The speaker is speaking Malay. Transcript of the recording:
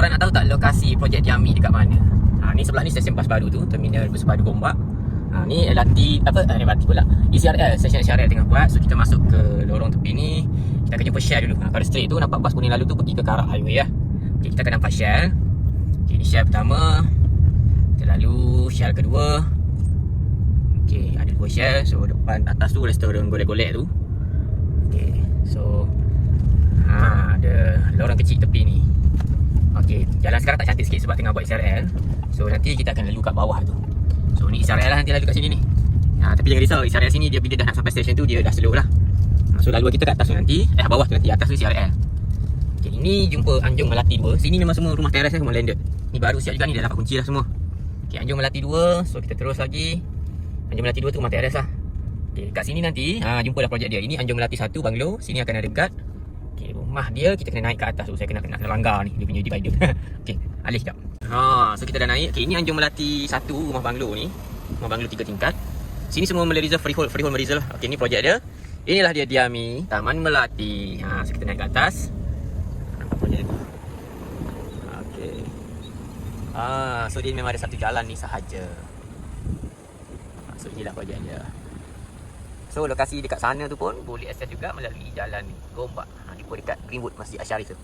korang nak tahu tak lokasi projek Diami dekat mana? Ha, ni sebelah ni stesen bas baru tu, terminal bus baru Gombak. Ha, ni LRT apa eh, LRT pula. ECRL, stesen ECRL tengah buat. So kita masuk ke lorong tepi ni. Kita akan jumpa Shell dulu. Ha, pada straight tu nampak bas kuning lalu tu pergi ke Karak Highway ya. Okay, kita akan nampak Shell. Okay, ni Shell pertama. Kita lalu Shell kedua. Okay, ada dua Shell. So depan atas tu restoran golek-golek tu. Okay, so ha, ada lorong kecil tepi ni. Okey, jalan sekarang tak cantik sikit sebab tengah buat SRL. So nanti kita akan lalu kat bawah tu. So ni SRL lah nanti lalu kat sini ni. Ha, tapi jangan risau, SRL sini dia bila dah nak sampai stesen tu dia dah slow lah. Ha, so laluan kita kat atas tu nanti, eh bawah tu nanti, atas tu SRL. Okey, ini jumpa Anjung Melati 2. Sini memang semua rumah teres semua landed. Ni baru siap juga ni dah dapat kunci dah semua. Okey, Anjung Melati 2. So kita terus lagi. Anjung Melati 2 tu rumah teres lah. Okey, kat sini nanti ha, jumpa dah projek dia. Ini Anjung Melati 1 banglo. Sini akan ada guard. Okey, rumah dia kita kena naik ke atas tu. Saya kena kena, langgar ni dia punya divider. Okey, alih sekejap. Ha, so kita dah naik. Okey, ini Anjung Melati 1 rumah banglo ni. Rumah banglo 3 tingkat. Sini semua Malay freehold, freehold Malay lah. Okey, ni projek dia. Inilah dia Diami, Taman Melati. Ha, so kita naik ke atas. Okey. Ah, so dia memang ada satu jalan ni sahaja. Ha, so inilah projek dia. So lokasi dekat sana tu pun boleh akses juga melalui jalan Gombak. Ha, dekat Greenwood Masjid Asyarif tu.